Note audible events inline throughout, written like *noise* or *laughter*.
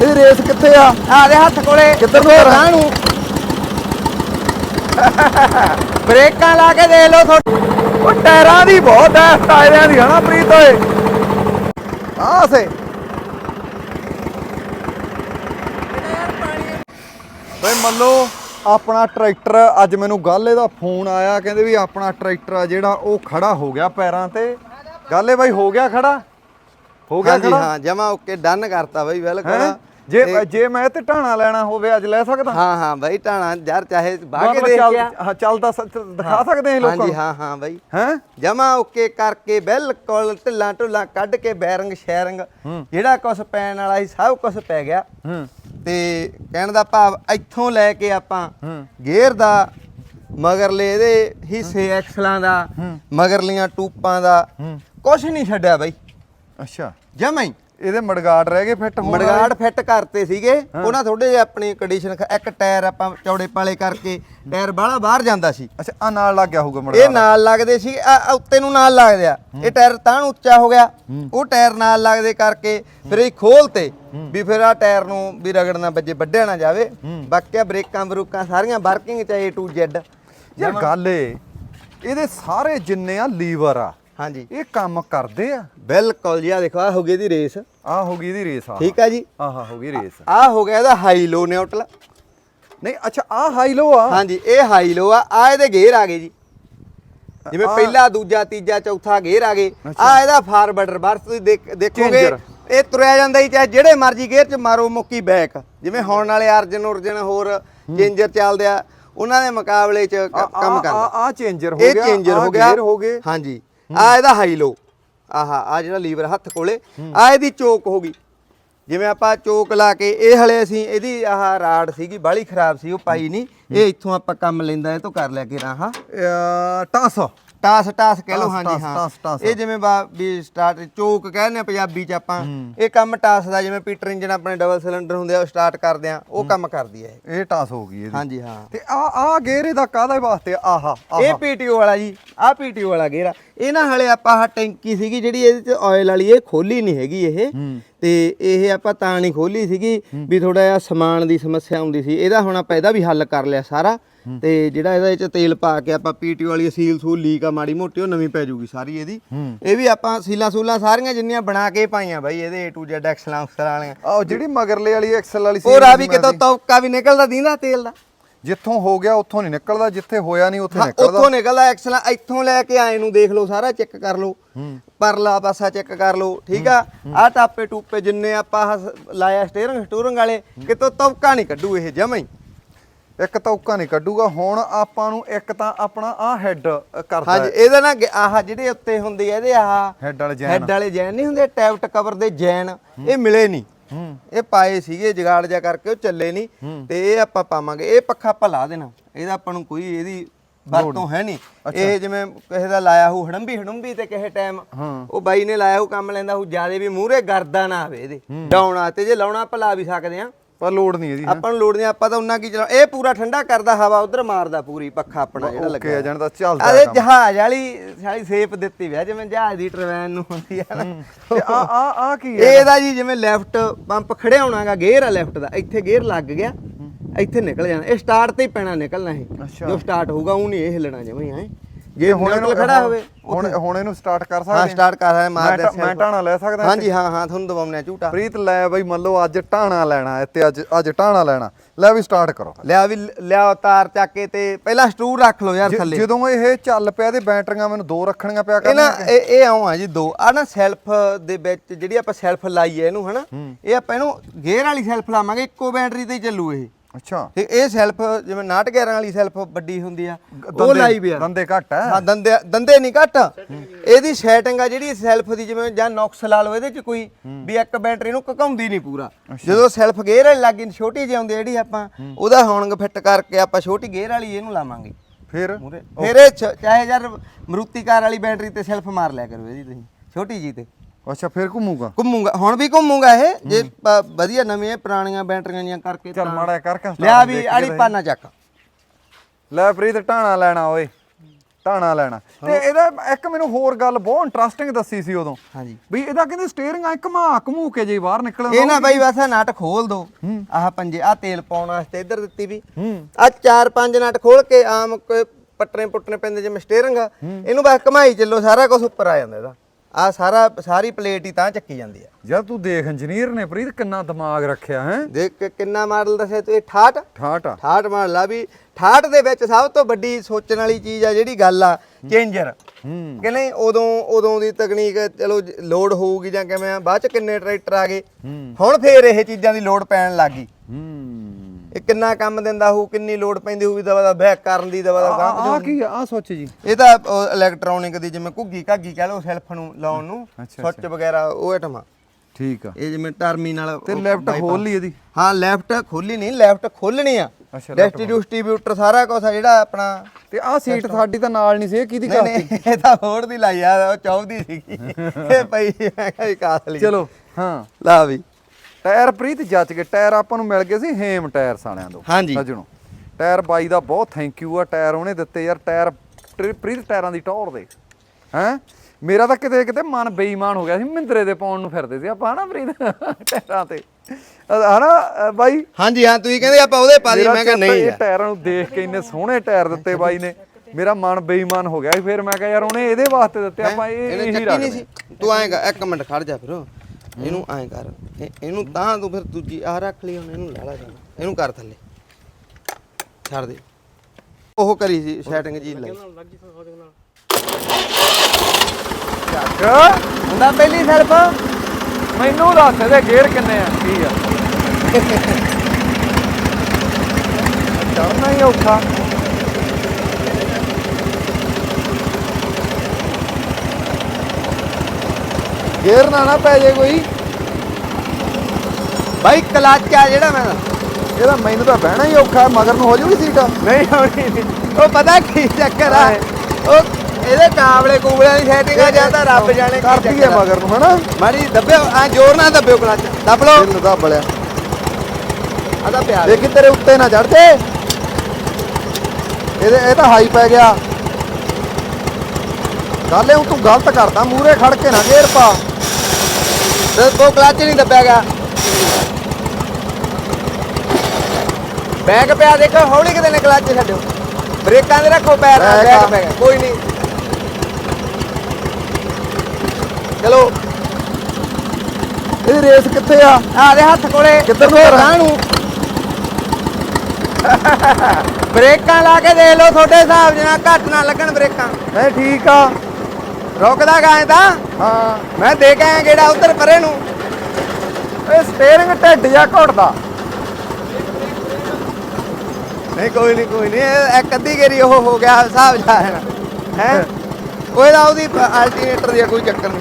ਇਹਦੀ ਰੇਸ ਕਿੱਥੇ ਆ? ਆ ਦੇ ਹੱਥ ਕੋਲੇ। ਕਿੱਧਰ ਨੂੰ ਆ ਰਿਹਾ? ਨੂੰ। ਬ੍ਰੇਕਾਂ ਲਾ ਕੇ ਦੇਖ ਲਓ ਤੁਹਾਡੇ ਉਹ ਟਾਇਰਾਂ ਦੀ ਬਹੁਤ ਐ ਟਾਇਰਾਂ ਦੀ ਹਨਾ ਪ੍ਰੀਤ ਓਏ। ਆ ਸੇ। ਬਈ ਮੰਨੋ ਆਪਣਾ ਟਰੈਕਟਰ ਅੱਜ ਮੈਨੂੰ ਗੱਲ ਇਹਦਾ ਫੋਨ ਆਇਆ ਕਹਿੰਦੇ ਵੀ ਆਪਣਾ ਟਰੈਕਟਰ ਆ ਜਿਹੜਾ ਉਹ ਖੜਾ ਹੋ ਗਿਆ ਪੈਰਾਂ ਤੇ। ਗੱਲ ਇਹ ਬਾਈ ਹੋ ਗਿਆ ਖੜਾ? ਹੋ ਗਿਆ ਹਾਂਜੀ ਖੜਾ? ਹਾਂ ਜਮਾ ਓਕੇ ਡਨ ਕਰਤਾ ਬਾਈ ਹੈਂ? ਬਿਲਕੁਲ ਜੇ ਜੇ ਮੈਂ ਤੇ ਢਾਣਾ ਲੈਣਾ ਹੋਵੇ ਅੱਜ ਲੈ ਸਕਦਾ। ਹਾਂ ਹਾਂ ਬਾਈ ਟਾਣਾ ਯਾਰ ਚਾਹੇ ਬਾਹ ਕੇ ਦੇਖ ਚੱਲਦਾ ਦਿਖਾ ਸਕਦੇ ਹਾਂ ਲੋਕਾਂ ਹਾਂਜੀ ਨੂੰ। ਹਾਂ ਹਾਂ ਬਾਈ। ਹੈ? ਜਮਾ ਓਕੇ ਕਰਕੇ ਬਿਲਕੁਲ ਢਿੱਲਾਂ ਢੁੱਲਾਂ ਕੱਢ ਕੇ ਬੈਰਿੰਗ ਸ਼ੈਰਿੰਗ। ਜਿਹੜਾ ਕੁਛ ਪੈਣ ਵਾਲਾ ਸੀ ਸਭ ਕੁਛ ਪੈ ਗਿਆ। ਤੇ ਕਹਿਣ ਦਾ ਭਾਵ ਇੱਥੋਂ ਲੈ ਕੇ ਆਪਾਂ ਹੂੰ। ਗੇਅਰ ਦਾ ਮਗਰਲੇ ਇਹਦੇ ਹਿੱਸੇ ਐਕਸਲਾਂ ਦਾ ਮਗਰਲੀਆਂ ਟੂਪਾਂ ਦਾ ਕੁਛ ਨਹੀਂ ਛੱਡਿਆ ਬਾਈ। ਅੱਛਾ। ਜਮਾ ਹੀ। ਇਹਦੇ ਮੜਗਾੜ ਰਹਿ ਗਏ ਫਿੱਟ ਹੋਣ ਮੜਗਾੜ ਫਿੱਟ ਕਰਤੇ ਸੀਗੇ। ਉਹਨਾਂ ਥੋੜੇ ਜਿਹਾ ਆਪਣੀ ਕੰਡੀਸ਼ਨ ਇੱਕ ਟਾਇਰ ਆਪਾਂ ਚੌੜੇ ਪਾਲੇ ਕਰਕੇ ਟਾਇਰ ਬਾਹਲਾ ਬਾਹਰ ਜਾਂਦਾ ਸੀ। ਅੱਛਾ ਆ ਨਾਲ ਲੱਗ ਗਿਆ ਹੋਊਗਾ ਮੜਗਾੜ। ਇਹ ਨਾਲ ਲੱਗਦੇ ਸੀ ਆ ਉੱਤੇ ਨੂੰ ਨਾਲ ਲੱਗਦੇ ਆ। ਇਹ ਟਾਇਰ ਤਾਂ ਨੂੰ ਉੱਚਾ ਹੋ ਗਿਆ। ਉਹ ਟਾਇਰ ਨਾਲ ਲੱਗਦੇ ਕਰਕੇ ਫਿਰ ਇਹ ਖੋਲਤੇ ਵੀ ਫਿਰ ਆ ਟਾਇਰ ਨੂੰ ਵੀ ਰਗੜਨਾ ਵੱਜੇ ਵੱਢਿਆ ਨਾ ਜਾਵੇ। ਬਾਕੀ ਬ੍ਰੇਕਾਂ ਬਰੂਕਾਂ ਸਾਰੀਆਂ ਵਰਕਿੰਗ ਚ A to Z ਯਾਰ ਗੱਲ ਏ ਇਹਦੇ ਸਾਰੇ ਜਿੰਨੇ ਆ ਲੀਵਰ ਆ ਹਾਂਜੀ। ਇਹ ਕੰਮ ਕਰਦੇ ਆ। ਬਿਲਕੁਲ ਜੀ ਆ ਦੇਖੋ ਆ ਹੋ ਗਈ ਦੀ ਰੇਸ। ਆ ਹੋ ਗਈ ਇਹਦੀ ਰੇਸ ਆ ਠੀਕ ਆ ਜੀ। ਆਹਾ ਹੋ ਗਈ ਰੇਸ। ਆ ਹੋ ਗਿਆ ਇਹਦਾ ਹਾਈ ਲੋ ਨਿਊਟਰਲ ਨਹੀਂ ਅੱਛਾ ਆ ਹਾਈ ਲੋ ਆ। ਹਾਂਜੀ ਇਹ ਹਾਈ ਲੋ ਆ ਆ ਇਹਦੇ ਗੇਅਰ ਆ ਗਏ ਜੀ। ਜਿਵੇਂ ਪਹਿਲਾ ਦੂਜਾ ਤੀਜਾ ਚੌਥਾ ਗੇਅਰ ਆ ਗਏ। ਆ ਇਹਦਾ ਫਾਰਵਰਡ ਰਿਵਰਸ ਤੁਸੀਂ ਦੇਖ- ਦੇਖੋਗੇ। ਇਹ ਤੁਰਿਆ ਜਾਂਦਾ ਹੀ ਚਾਹੇ ਜਿਹੜੇ ਮਰਜ਼ੀ ਗੇਅਰ ਚ ਮਾਰੋ ਮੁੱਕੀ ਬੈਕ ਜਿਵੇਂ ਹੁਣ ਵਾਲੇ ਅਰਜਨ ਉਰਜਨ ਹੋਰ ਚੇਂਜਰ ਚੱਲਦੇ ਆ ਉਹਨਾਂ ਦੇ ਮੁਕਾਬਲੇ ਚ ਕੰਮ ਕਰਦਾ। ਆ ਆ ਚੇਂਜਰ ਹੋ ਇਹ ਗਿਆ ਚੇਂਜਰ ਆਹ ਹੋ ਗਿਆ। gear ਹੋ ਗਏ। ਹਾਂਜੀ। ਆ ਇਹਦਾ ਹਾਈ ਲੋ ਆਹਾ ਆ ਜਿਹੜਾ ਲੀਵਰ ਹੱਥ ਕੋਲੇ ਆ ਇਹਦੀ ਚੋਕ ਹੋ ਗਈ। ਜਿਵੇਂ ਆਪਾਂ ਚੋਕ ਲਾ ਕੇ ਇਹ ਹਲੇ ਅਸੀਂ ਇਹਦੀ ਆਹ ਰਾੜ ਸੀਗੀ ਬਾਲੀ ਖਰਾਬ ਸੀ ਉਹ ਪਾਈ ਨਹੀਂ। ਇਹ ਇੱਥੋਂ ਆਪਾਂ ਕੰਮ ਲੈਂਦਾ ਇਹ ਤੋਂ ਕਰ ਲਿਆ ਕੇ ਰਾਹ। ਅਹ, ਟਾਸ ਟਾਸ ਟਾਸ ਕਹਿ ਟਾਸ, ਹਾਂਜੀ ਹਾਂ। ਇਹ ਜਿਵੇਂ ਬਾ ਵੀ ਸਟਾਰਟ ਚੋਕ ਕਹਿੰਦੇ ਆ ਪੰਜਾਬੀ ਚ ਆਪਾਂ। ਇਹ ਕੰਮ ਟਾਸ ਦਾ ਜਿਵੇਂ ਪੀਟਰ ਇੰਜਨ ਆਪਣੇ ਡਬਲ ਸਿਲੰਡਰ ਹੁੰਦੇ ਆ ਉਹ ਸਟਾਰਟ ਕਰਦੇ ਆ ਉਹ ਕੰਮ ਕਰਦੀ ਹੈ ਇਹ। ਟਾਸ ਹੋ ਗਈ ਇਹਦੀ। ਹਾਂਜੀ ਹਾਂ। ਤੇ ਆ ਆ ਗੇਰ ਇਹਦਾ ਕਾਹਦੇ ਵਾਸਤੇ? ਆਹਾ ਇਹ ਪੀਟੀਓ ਵਾਲਾ ਜੀ ਆਹ ਪੀਟੀਓ ਵਾਲਾ ਗੇਰਾ। ਇਹ ਨਾ ਹਲੇ ਆਪਾਂ ਆਹ ਟੈਂਕੀ ਸੀਗੀ ਜਿਹੜੀ ਇਹਦੇ ਚ ਆਇਲ ਵਾਲੀ ਇਹ ਖੋਲੀ ਨਹੀਂ ਹੈਗੀ ਇਹ। ਤੇ ਇਹ ਆਪਾਂ ਤਾਂ ਨਹੀਂ ਖੋਲੀ ਸੀਗੀ ਵੀ ਥੋੜਾ ਜਿਹਾ ਸਮਾਨ ਦੀ ਸਮੱਸਿਆ ਹੁੰਦੀ ਸੀ। ਇਹਦਾ ਹੁਣ ਆਪਾਂ ਇਹਦਾ ਵੀ ਹੱਲ ਕਰ ਲਿਆ ਸਾਰਾ। ਤੇ ਜਿਹੜਾ ਇਹਦੇ ਚ ਤੇਲ ਪਾ ਕੇ ਆਪਾਂ ਪੀਟੀਓ ਵਾਲੀ ਸੀਲ ਸੂਲ ਲੀਕ ਆ ਮਾੜੀ ਮੋਟੀ ਉਹ ਨਵੀਂ ਪੈ ਜੂਗੀ ਸਾਰੀ ਇਹਦੀ। ਇਹ ਵੀ ਆਪਾਂ ਸੀਲਾਂ ਸੂਲਾਂ ਸਾਰੀਆਂ ਜਿੰਨੀਆਂ ਬਣਾ ਕੇ ਪਾਈਆਂ ਬਾਈ ਇਹਦੇ A to Z ਐਕਸਲਾਂ ਵਾਲੀਆਂ। ਆਹ ਜਿਹੜੀ ਮਗਰਲੇ ਵਾਲੀ ਐਕਸਲ ਵਾਲੀ ਸੀ ਆ ਜਿਹੜੀ ਵੀ ਕਿਤੋਂ। ਤੌਕਾ ਵੀ ਨਿਕਲਦਾ ਦੀਂਦਾ ਤੇਲ ਦਾ। ਜਿੱਥੋਂ ਹੋ ਗਿਆ ਉੱਥੋਂ ਨਹੀਂ ਨਿਕਲਦਾ ਜਿੱਥੇ ਹੋਇਆ ਨਹੀਂ ਉੱਥੇ ਨਿਕਲਦਾ। ਉੱਥੋਂ ਨਿਕਲਦਾ ਐਕਸਲਾਂ ਇੱਥੋਂ ਲੈ ਕੇ ਆਏ ਨੂੰ ਦੇਖ ਲਓ ਸਾਰਾ ਚੈੱਕ ਕਰ ਲਓ। ਪਰਲਾ ਪਾਸਾ ਚੈੱਕ ਕਰ ਲਓ ਠੀਕ ਆ? ਆ ਟਾਪੇ ਟੂਪੇ ਜਿੰਨੇ ਆਪਾਂ ਲਾਇਆ ਸਟੀਅਰਿੰਗ ਸਟੂਰਿੰਗ ਵਾਲੇ ਕਿਤੋਂ ਤਵਕਾ ਨਹੀਂ ਕੱਢੂ ਇਹ ਜਮਾਂ ਹੀ। ਇੱਕ ਤੌਕਾ ਨਹੀਂ ਕੱਢੂਗਾ ਹੁਣ ਆਪਾਂ ਨੂੰ ਇੱਕ ਤਾਂ ਆਪਣਾ ਆ ਹੈਡ ਕਰਦਾ ਹਾਂਜੀ ਇਹਦਾ ਨਾ ਆਹ ਜਿਹੜੇ ਉੱਤੇ ਹੁੰਦੇ ਆ ਇਹਦੇ ਆਹ ਹੈਡ ਵਾਲੇ ਜੈਨ। ਹੈਡ ਵਾਲੇ ਜੈਨ ਨਹੀਂ ਹੁੰਦੇ ਟੈਪਟ ਕਵਰ ਦੇ ਜੈਨ ਇਹ ਮਿਲੇ ਨਹੀਂ। ਇਹ ਪਾਏ ਸੀਗੇ ਜਗਾੜ ਜਾ ਕਰਕੇ ਉਹ ਚੱਲੇ ਨਹੀਂ। ਤੇ ਇਹ ਆਪਾਂ ਪਾਵਾਂਗੇ। ਇਹ ਪੱਖਾ ਆਪਾਂ ਲਾ ਦੇਣਾ। ਇਹਦਾ ਆਪਾਂ ਨੂੰ ਕੋਈ ਇਹਦੀ ਵਰਤੋਂ ਹੈ ਨਹੀਂ। ਇਹ ਜਿਵੇਂ ਕਿਸੇ ਦਾ ਲਾਇਆ ਹੋ ਹੜੰਬੀ ਹੜੰਬੀ ਤੇ ਕਿਸੇ ਟਾਈਮ ਉਹ ਬਾਈ ਨੇ ਲਾਇਆ ਹੋ ਕੰਮ ਲੈਂਦਾ ਹੋ ਜਿਆਦੇ ਵੀ ਮੂਹਰੇ ਗਰਦਾ ਨਾ ਆਵੇ ਇਹਦੇ। ਡਾਉਣਾ ਤੇ ਜੇ ਲਾਉਣਾ ਆਪਾਂ ਲਾ ਵੀ ਸਕਦੇ ਆ ਪਰ ਲੋਡ ਨਹੀਂ ਇਹਦੀ ਆਪਾਂ ਨੂੰ ਲੋੜ ਨਹੀਂ ਆਪਾਂ ਤਾਂ ਉਹਨਾਂ ਕੀ ਚਲਾ ਇਹ ਪੂਰਾ ਠੰਡਾ ਕਰਦਾ ਹਵਾ ਉਧਰ ਮਾਰਦਾ ਪੂਰੀ ਪੱਖਾ ਆਪਣਾ ਜਿਹੜਾ ਓਕੇ ਲੱਗਿਆ ਏਜੰਟ ਦਾ ਚੱਲਦਾ ਅਰੇ। ਜਹਾਜ਼ ਵਾਲੀ ਸਾਲੀ ਸੇਪ ਦਿੱਤੀ ਵਿਆ ਜਿਵੇਂ ਜਹਾਜ਼ ਦੀ ਟਰਵੈਨ ਨੂੰ ਹੁੰਦੀ ਆ ਤੇ ਆ ਆ ਆ ਕੀ ਹੈ? ਇਹਦਾ ਜੀ ਜਿਵੇਂ ਲੈਫਟ ਪੰਪ ਖੜਿਆਉਣਾਗਾ ਗੇਅਰ ਆ ਲੈਫਟ ਦਾ ਇੱਥੇ ਗੇਅਰ ਲੱਗ ਗਿਆ ਇੱਥੇ ਨਿਕਲ ਜਾਣਾ ਇਹ ਸਟਾਰਟ ਤੇ ਹੀ ਪੈਣਾ ਨਿਕਲਣਾ ਇਹ। ਜੋ ਸਟਾਰਟ ਹੋਊਗਾ ਉਹ ਨਹੀਂ ਇਹ ਹਿੱਲਣਾ ਜਿਵੇਂ ਹੈ। ਜੇ ਹੁਣ ਇਹਨੂੰ ਖੜਾ ਹੋਵੇ ਹੁਣ ਹੁਣ ਇਹਨੂੰ ਸਟਾਰਟ ਕਰ ਸਕਦੇ ਹਾਂ ਸਟਾਰਟ ਕਰ ਰਿਹਾ ਮਾਰ ਦੇ ਮੈਂ ਟਾਣਾ ਲੈ ਸਕਦਾ ਹਾਂਜੀ ਹਾਂ ਹਾਂ ਤੁਹਾਨੂੰ ਦਵਾਉਣਾ ਝੂਟਾ। ਪ੍ਰੀਤ ਲੈ ਬਈ ਮੰਨ ਲਓ ਅੱਜ ਟਾਣਾ ਲੈਣਾ ਤੇ ਅੱਜ ਅੱਜ ਟਾਣਾ ਲੈਣਾ। ਲੈ ਵੀ ਸਟਾਰਟ ਕਰੋ ਲਿਆ ਵੀ ਲਿਆ ਤਾਰ ਚੱਕ ਕੇ ਤੇ ਪਹਿਲਾਂ ਸਟੂਰ ਰੱਖ ਲਓ ਯਾਰ ਥੱਲੇ। ਜਦੋਂ ਇਹ ਚੱਲ ਪਿਆ ਤੇ ਬੈਟਰੀਆਂ ਮੈਨੂੰ ਦੋ ਰੱਖਣੀਆਂ ਪਿਆ ਕਰਨੀਆਂ ਇਹ ਇਹ ਆਉਂ ਆ ਜੀ ਦੋ। ਆ ਨਾ ਸੈਲਫ ਦੇ ਵਿੱਚ ਜਿਹੜੀ ਆਪਾਂ ਸੈਲਫ ਲਾਈ ਹੈ ਇਹਨੂੰ ਹਨਾ? ਇਹ ਆਪਾਂ ਇਹਨੂੰ ਗੇਅਰ ਵਾਲੀ ਸੈਲਫ ਲਾਵਾਂਗੇ ਇੱਕੋ ਬੈਟਰੀ ਤੇ ਚੱਲੂ ਇਹ। ਅੱਛਾ। ਤੇ ਇਹ ਸੈਲਫ ਜਿਵੇਂ 69 ਵਾਲੀ ਸੈਲਫ ਵੱਡੀ ਹੁੰਦੀ ਆ ਉਹ ਲਾਈ ਵੀ ਆ। ਦੰਦੇ ਘੱਟ ਹੈ ਹਾਂ ਦੰਦੇ ਦੰਦੇ ਨਹੀਂ ਘੱਟ। ਇਹਦੀ ਸੈਟਿੰਗ ਆ ਜਿਹੜੀ ਸੈਲਫ ਦੀ ਜਿਵੇਂ ਜਾਂ ਨੁਕਸ ਲਾ ਲਓ ਇਹਦੇ ਚ ਕੋਈ ਵੀ ਇੱਕ ਬੈਟਰੀ ਨੂੰ ਘਕਾਉਂਦੀ ਨਹੀਂ ਪੂਰਾ। ਜਦੋਂ ਸੈਲਫ ਗੇਅਰ ਵਾਲੀ ਲੱਗੀ ਛੋਟੀ ਜਿਹੀ ਆਉਂਦੀ ਆ ਜਿਹੜੀ ਆਪਾਂ ਉਹਦਾ ਹੌਣਗ ਫਿੱਟ ਕਰਕੇ ਆਪਾਂ ਛੋਟੀ ਗੇਅਰ ਵਾਲੀ ਇਹਨੂੰ ਲਾਵਾਂਗੇ। ਫਿਰ? ਫਿਰ ਇਹ ਚਾਹੇ ਯਾਰ ਮਰੂਤੀ ਕਾਰ ਵਾਲੀ ਬੈਟਰੀ ਤੇ ਸੈਲਫ ਮਾਰ ਲਿਆ ਕਰੋ ਇਹਦੀ ਤੁਸੀਂ ਛੋਟੀ ਜੀ ਤੇ। ਅੱਛਾ ਫਿਰ ਘੁੰਮੂਗਾ? ਘੁੰਮੂਗਾ ਹੁਣ ਵੀ ਘੁੰਮੂਗਾ ਇਹ ਜੇ ਪ- ਵਧੀਆ ਨਵੀਆਂ ਪੁਰਾਣੀਆਂ ਬੈਟਰੀਆਂ ਜੀਆਂ ਕਰਕੇ ਚੱਲ ਤਾਂ- ਮਾੜਾ ਕਰਕੇ start ਲਿਆ ਵੀ ਆੜੀ ਪਾਨਾ ਚੱਕ। ਲੈ ਪ੍ਰੀਤ ਟਾਣਾ ਲੈਣਾ ਓਏ ਧਾਣਾ ਲੈਣਾ। ਤੇ ਇਹਦਾ ਇੱਕ ਮੈਨੂੰ ਹੋਰ ਗੱਲ ਬਹੁਤ ਇੰਟਰਸਟਿੰਗ ਦੱਸੀ ਸੀ ਉਦੋਂ ਹਾਂਜੀ। ਵੀ ਇਹਦਾ ਕਹਿੰਦੇ ਸਟੀਅਰਿੰਗ ਐ ਘਮਾ ਘਮੂ ਕੇ ਜੇ ਬਾਹਰ ਨਿਕਲਦਾ ਇਹ ਨਾ ਬਾਈ ਬਸ ਆਹ ਨਟ ਖੋਲ ਦੋ। ਆਹ ਪੰਜੇ ਆਹ ਤੇਲ ਪਾਉਣ ਵਾਸਤੇ ਇੱਧਰ ਦਿੱਤੀ ਵੀ। ਹੂੰ। ਆ ਚਾਰ ਪੰਜ ਨਟ ਖੋਲ ਕੇ ਆਮ ਕੋਈ ਪੱਟਣੇ ਪੁੱਟਣੇ ਪੈਂਦੇ ਜਿਵੇਂ ਸਟੀਅਰਿੰਗ ਆ। ਇਹਨੂੰ ਬਸ ਘਮਾਈ ਚੱਲੋ ਸਾਰਾ ਕੁਝ ਉੱਪਰ ਆ ਜਾਂਦਾ ਇਹਦਾ। ਆ ਸਾਰਾ ਸਾਰੀ ਪਲੇਟ ਹੀ ਤਾਂ ਚੱਕੀ ਜਾਂਦੀ ਆ। ਜਦ ਤੂੰ ਦੇਖ ਇੰਜੀਨੀਅਰ ਨੇ ਪ੍ਰੀਤ ਕਿੰਨਾ ਦਿਮਾਗ ਰੱਖਿਆ ਹੈ? ਦੇਖ ਕੇ ਕਿੰਨਾ ਮਾਡਲ ਦੱਸਿਆ ਤੂੰ ਇਹ 68 ਠਾਠ 68 ਮਾਡਲ ਆ ਵੀ 68 ਦੇ ਵਿੱਚ ਸਭ ਤੋਂ ਵੱਡੀ ਸੋਚਣ ਵਾਲੀ ਚੀਜ਼ ਆ ਜਿਹੜੀ ਗੱਲ ਆ ਚੇਂਜਰ। ਹੂੰ। ਕਿ ਨਹੀਂ ਉਦੋਂ ਉਦੋਂ ਦੀ ਤਕਨੀਕ ਚਲੋ ਲੋਡ ਹੋਊਗੀ ਜਾਂ ਕਿਵੇਂ ਆ ਬਾਅਦ ਚ ਕਿੰਨੇ ਟਰੈਕਟਰ ਆ ਗਏ। ਹੁਣ ਫੇਰ ਇਹ ਚੀਜ਼ਾਂ ਦੀ ਲੋਡ ਪੈਣ ਲੱਗ ਇਹ ਕਿੰਨਾ ਕੰਮ ਦਿੰਦਾ ਹੋਊ ਕਿੰਨੀ ਲੋਡ ਪੈਂਦੀ ਹੋਊਗੀ ਦਵਾ ਦਾ ਬੈਕ ਕਰਨ ਦੀ ਦਵਾ ਦਾ ਗਾਂਹ ਆ ਕੀ ਆ? ਸੋਚ ਜੀ। ਇਹ ਤਾਂ ਇਲੈਕਟ੍ਰੋਨਿਕ ਦੀ ਜਿਵੇਂ ਘੁੱਗੀ ਘਾਗੀ ਕਹ ਲਓ ਸੈਲਫ ਨੂੰ ਲਾਉਣ ਨੂੰ ਸੁੱਚ ਵਗੈਰਾ ਉਹ ਆਈਟਮਾਂ ਠੀਕ ਆ। ਇਹ ਜਿਵੇਂ ਟਰਮੀਨਲ ਤੇ ਲੈਫਟ ਖੋਲ ਲਈ ਇਹਦੀ? ਹਾਂ ਲੈਫਟ ਖੋਲੀ ਨਹੀਂ ਲੈਫਟ ਖੋਲਣੀ ਆ। ਡਿਸਟ੍ਰੀਬਿਊਟਰ ਸਾਰਾ ਕੁਝ ਆ ਜਿਹੜਾ ਆਪਣਾ ਤੇ ਆਹ ਸੀਟ ਸਾਡੀ ਤਾਂ ਨਾਲ ਨਹੀਂ ਸੀ ਇਹ ਕਿਹਦੀ ਕਾਸਤੀ ਇਹ ਤਾਂ ਹੋਰ ਦੀ ਲਾਈ ਆ ਉਹ ਸੀਗੀ। *laughs* ਇਹ ਪਈ ਮੈਂ ਕਿਹਾ ਕਾਸ ਲਈ। ਚਲੋ ਹਾਂ। ਲਾ ਵੀ। ਟਾਇਰ ਪ੍ਰੀਤ ਜੱਜ ਗਏ ਟਾਇਰ ਆਪਾਂ ਨੂੰ ਮਿਲ ਗਏ ਸੀ ਹੇਮ ਟਾਇਰ ਸਾਲਿਆਂ ਤੋਂ ਹਾਂਜੀ। ਸੱਜਣੋ ਟਾਇਰ ਬਾਈ ਦਾ ਬਹੁਤ ਥੈਂਕ ਯੂ ਆ ਟਾਇਰ ਉਹਨੇ ਦਿੱਤੇ ਯਾਰ ਟਾਇਰ ਪ੍ਰੀ- ਪ੍ਰੀਤ ਟਾਇਰਾਂ ਦੀ ਟੌਰ ਦੇ। ਹੈ? ਮੇਰਾ ਤਾਂ ਕਿਤੇ ਕਿਤੇ ਮਨ ਬੇਈਮਾਨ ਹੋ ਗਿਆ ਸੀ ਮਿੰਦਰੇ ਦੇ ਪਾਉਣ ਨੂੰ ਫਿਰਦੇ ਸੀ ਆਪਾਂ ਹਨਾ ਪ੍ਰੀਤ? ਟਾਇਰਾਂ ਤੇ। ਹਨਾ ਬਾਈ? ਹਾਂਜੀ ਹਾਂ ਤੁਸੀਂ ਕਹਿੰਦੇ ਆਪਾਂ ਉਹਦੇ ਪਾ ਮੇਰਾ ਮੈਂ ਕਿਹਾ ਨਹੀਂ ਇਹ। ਟਾਇਰਾਂ ਨੂੰ ਦੇਖ ਕੇ ਇੰਨੇ ਸੋਹਣੇ ਟਾਇਰ ਦਿੱਤੇ ਬਾਈ ਨੇ। ਮੇਰਾ ਮਨ ਬੇਈਮਾਨ ਹੋ ਗਿਆ ਸੀ ਫਿਰ ਮੈਂ ਕਿਹਾ ਯਾਰ ਉਹਨੇ ਇਹਦੇ ਵਾਸਤੇ ਦਿੱਤੇ ਆਪਾਂ ਇਹ ਇਹੀ ਸੀ? ਤੂੰ ਕਰ ਇੱਕ ਮਿੰਟ ਖੜ ਜਾ ਫਿਰ ਇਹਨੂੰ ਐਂ ਕਰ ਇਹ- ਇਹਨੂੰ ਤਾਂ ਤੂੰ ਫਿਰ ਦੂਜੀ ਆਹ ਰੱਖ ਲਈ ਹੁਣ ਇਹਨੂੰ ਲਾ ਲਾ ਜਾਣਾ। ਇਹਨੂੰ ਕਰ ਥੱਲੇ। ਛੱਡ ਦੇ। ਉਹ ਕਰੀ ਸੀ ਸੈਟਿੰਗ ਜੀ ਲਈ। ਚੱਕ। ਹੁੰਦਾ ਪਹਿਲੀ ਸਰਫ ਮੈਨੂੰ ਦੱਸ ਇਹਦੇ ਗੇਅਰ ਕਿੰਨੇ ਆ? ਕੀ ਆ? *laughs* ਚੜਨਾ ਹੀ ਔਖਾ। ਗੇਅਰ ਨਾ ਨਾ ਪੈ ਜੇ ਕੋਈ। ਬਾਈ ਕਲੱਚ ਆ ਜਿਹੜਾ ਮੈਂ। ਇਹਦਾ ਮੈਨੂੰ ਤਾਂ ਬਹਿਣਾ ਹੀ ਔਖਾ ਹੈ, ਮਗਰ ਨੂੰ ਹੋ ਜੂਗੀ ਸੀਟ? ਨਹੀਂ ਹੋਣੀ। ਉਹ ਪਤਾ ਕੀ ਚੱਕਰ ਆ? ਉਹ ਇਹਦੇ ਕਾਬਲੇ ਕੂਬਲੇ ਦੀ ਸੈਟਿੰਗ ਆ ਜਾਂ ਤਾਂ ਰੱਬ ਜਾਣੇ ਕੀ ਕਰਦੀ ਹੈ ਆ। ਮਗਰ ਨੂੰ ਹਨਾ? ਮਾੜੀ ਦੱਬਿਓ ਆ ਜ਼ੋਰ ਨਾਲ ਦੱਬਿਓ ਕਲੱਚ ਦੱਬ ਲਓ। ਦਿਲ ਦਾ ਬਲਿਆ ਆਦਾ ਪਿਆਰ ਦੇਖੀ ਤੇਰੇ ਉੱਤੇ ਨਾ ਚੜ ਜੇ। ਇਹਦੇ ਇਹ ਤਾਂ ਹਾਈ ਪੈ ਗਿਆ। ਗੱਲ ਇਹ ਤੂੰ ਗਲਤ ਕਰਦਾ ਮੂਰੇ ਖੜ ਕੇ ਨਾ ਗੇਰ ਪਾ। ਤੇ ਉਹ ਕਲੱਚ ਨਹੀਂ ਦੱਬਿਆ ਗਿਆ। ਬੈਗ ਪਿਆ ਦੇਖੋ ਹੌਲੀ ਕਿਤੇ ਨੇ ਕਲੱਚ ਛੱਡਿਓ। ਬ੍ਰੇਕਾਂ ਦੇ ਰੱਖੋ ਪੈਰ ਨਾਲ। ਬੈਗ ਪੈ ਗਿਆ। ਕੋਈ ਨਹੀਂ। ਚਲੋ। ਇਹ ਰੇਸ ਕਿੱਥੇ ਆ? ਆ ਦੇ ਹੱਥ ਕੋਲੇ। ਕਿੱਧਰ ਨੂੰ ਰਿਹਾ? ਨੂੰ। ਬ੍ਰੇਕਾਂ ਲਾ ਕੇ ਦੇਖ ਲਓ ਤੁਹਾਡੇ ਹਿਸਾਬ ਨਾਲ ਘੱਟ ਨਾ ਲੱਗਣ ਬ੍ਰੇਕਾਂ। ਨਹੀਂ ਠੀਕ ਆ। ਰੁਕਦਾ ਗਾਂ ਤਾਂ? ਹਾਂ। ਮੈਂ ਦੇ ਕੇ ਆਇਆ ਕਿਹੜਾ ਉਧਰ ਪਰੇ ਨੂੰ। ਇਹ ਸਟੀਅਰਿੰਗ ਢਿੱਡ ਜਾਂ ਘੁੱਟਦਾ। ਨਹੀਂ ਕੋਈ ਨਹੀਂ ਕੋਈ ਨਹੀਂ। ਇਹ ਇੱਕ ਅੱਧੀ ਗੇਰੀ ਉਹ ਹੋ ਗਿਆ ਹਿਸਾਬ ਜਾਣਾ ਹੈ ਕੋਈ ਦਾ ਉਹਦੀ ਅਲਟਰਨੇਟਰ ਦੀ ਕੋਈ ਚੱਕਰ ਨਹੀਂ।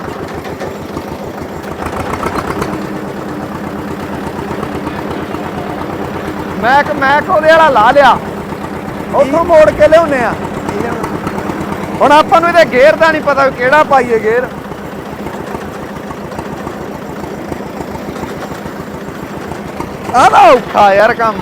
ਮੈਂ ਕਿ ਮੈਂ ਕਿ ਉਹਦੇ ਵਾਲਾ ਲਾ ਲਿਆ। ਉੱਥੋਂ ਮੋੜ ਕੇ ਲਿਆਉਨੇ ਆ। ਹੁਣ ਆਪਾਂ ਨੂੰ ਇਹਦੇ ਗੇਅਰ ਦਾ ਨਹੀਂ ਪਤਾ ਕਿਹੜਾ ਪਾਈਏ ਗੇਅਰ। ਆਹ ਔਖਾ ਯਾਰ ਕੰਮ।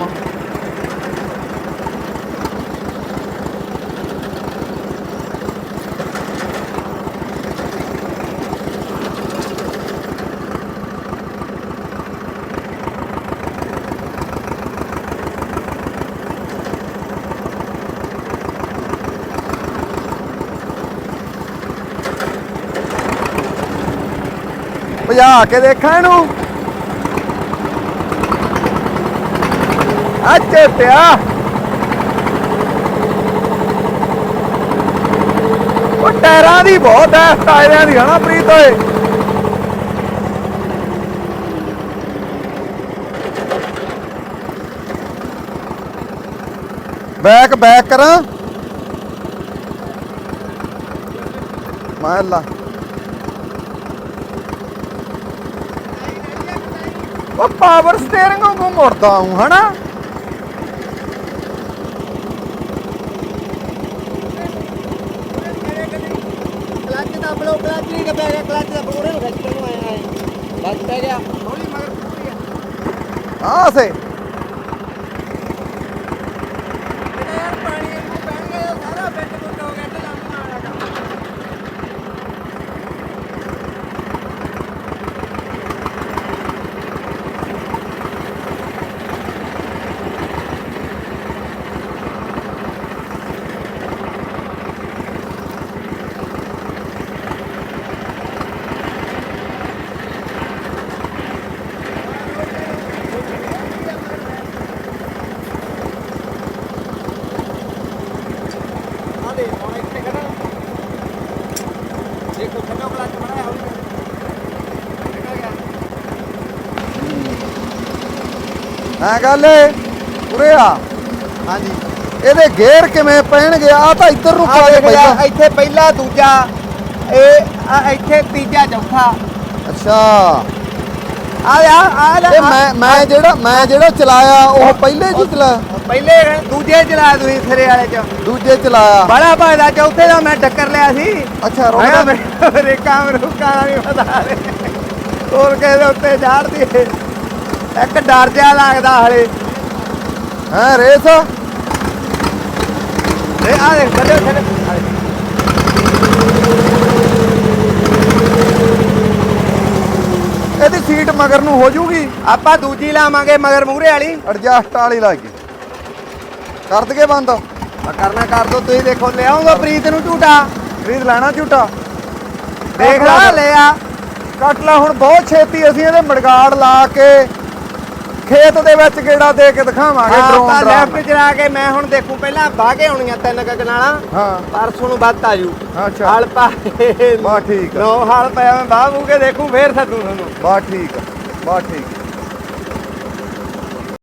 ਭਜਾ ਕੇ ਦੇਖਾਂ ਇਹਨੂੰ ਅੱਛੇ ਪਿਆ ਉਹ ਟਾਇਰਾਂ ਦੀ ਬਹੁਤ ਹੈ ਟਾਇਰਾਂ ਦੀ ਹਨਾ ਪ੍ਰੀਤ ਓਏ। ਬੈਕ ਬੈਕ ਕਰਾਂ। ਮੈਂ ਉਹ ਪਾਵਰ ਸਟੀਅਰਿੰਗ ਨੂੰ ਮੁੜਦਾ ਹੂੰ ਹਨਾ? ਕਲੱਚ ਦੱਬ ਲਓ ਕਲੱਚ ਨਹੀਂ ਦੱਬਿਆ ਗਿਆ ਕਲੱਚ ਦਾ ਨੂੰ ਖਿੱਚ ਕੇ ਨੂੰ ਆਇਆ ਆਇਆ ਬਸ ਪੈ ਗਿਆ। ਹੌਲੀ ਮਗਰ ਆ ਸੇ ਇਹਦਾ ਯਾਰ ਪਾਣੀ ਨੂੰ ਪੈਣਗੇ ਸਾਰਾ ਬੈੱਡ ਬੁੱਟ ਹੋ ਗਿਆ ਤੇ ਲੰਮਾ ਐ ਗੱਲ ਏ ਉਰੇ ਆ। ਹਾਂਜੀ। ਇਹਦੇ ਗੇਅਰ ਕਿਵੇਂ ਪੈਣਗੇ ਆ ਤਾਂ ਇੱਧਰ ਨੂੰ ਪਾ ਦੇ ਪਹਿਲਾਂ? ਇੱਥੇ ਪਹਿਲਾ ਦੂਜਾ ਇਹ ਆ ਇੱਥੇ ਤੀਜਾ ਚੌਥਾ। ਅੱਛਾ। ਆ ਆ ਆ ਲੈ, ਮੈਂ ਮੈਂ ਜਿਹੜਾ ਮੈਂ ਜਿਹੜਾ ਚਲਾਇਆ ਉਹ ਪਹਿਲੇ ਜੀ ਚਲਾਇਆ ਪਹਿਲੇ ਦੂਜੇ ਚਲਾ ਤੁਸੀਂ ਸਿਰੇ ਵਾਲੇ ਚ। ਦੂਜੇ ਚਲਾਇਆ। ਬੜਾ ਭਾਇਦਾ ਚੌਥੇ ਦਾ ਮੈਂ ਟੱਕਰ ਲਿਆ ਸੀ। ਅੱਛਾ ਰੋਣਾ। ਰੋਣਾ ਮੇਰੇ ਕਾਮ ਰੁਕਾ ਨਹੀਂ ਪਤਾ ਹੋਰ ਕਿਸੇ ਉੱਤੇ ਝਾੜਦੀ ਇੱਕ ਡਰ ਜਿਹਾ ਲੱਗਦਾ ਹਲੇ। ਹੈ ਰੇਸ? ਇਹ ਆ ਦੇਖ ਛੱਡੋ ਛੱਡੋ ਇਹਦੀ ਸੀਟ ਮਗਰ ਨੂੰ ਹੋ ਜੂਗੀ। ਆਪਾਂ ਦੂਜੀ ਲਾਵਾਂਗੇ ਮਗਰ ਮੂਹਰੇ ਵਾਲੀ। ਐਡਜਸਟ ਵਾਲੀ ਲੱਗ ਗਈ। ਕਰ ਦਗੇ ਬੰਦ? ਆ ਕਰਨਾ ਕਰ ਦੋ ਤੁਸੀਂ ਦੇਖੋ ਲਿਆਉਂਗਾ ਪ੍ਰੀਤ ਨੂੰ ਝੂਟਾ। ਖਰੀਦ ਲੈਣਾ ਝੂਟਾ? ਦੇਖ ਲਾ ਲਿਆ। ਕੱਟ ਲੈ ਹੁਣ ਬਹੁਤ ਛੇਤੀ ਅਸੀਂ ਇਹਦੇ ਮੜਗਾੜ ਲਾ ਕੇ ਖੇਤ ਦੇ ਵਿੱਚ ਗੇੜਾ ਦੇ ਕੇ ਦਿਖਾਵਾਂਗੇ ਡਰੋਨ ਡਰਾ ਲੈਫਟ ਚਲਾ ਕੇ ਮੈਂ ਹੁਣ ਦੇਖੂ ਪਹਿਲਾਂ ਬਾਹ ਕੇ ਆਉਣੀਆਂ ਤਿੰਨ ਕੁ ਕਨਾਲਾਂ ਹਾਂ। ਪਰਸੋਂ ਨੂੰ ਵੱਧ ਆ ਜੂ ਅੱਛਾ। ਹਲ ਪਾ ਬਾ ਠੀਕ ਨੋ ਹਲ ਪਿਆ ਮੈਂ ਬਾਹ ਬੂ ਕੇ ਦੇਖੂ ਫੇਰ ਸੱਦੂ ਤੁਹਾਨੂੰ। ਬਾ ਠੀਕ ਬਾ ਠੀਕ।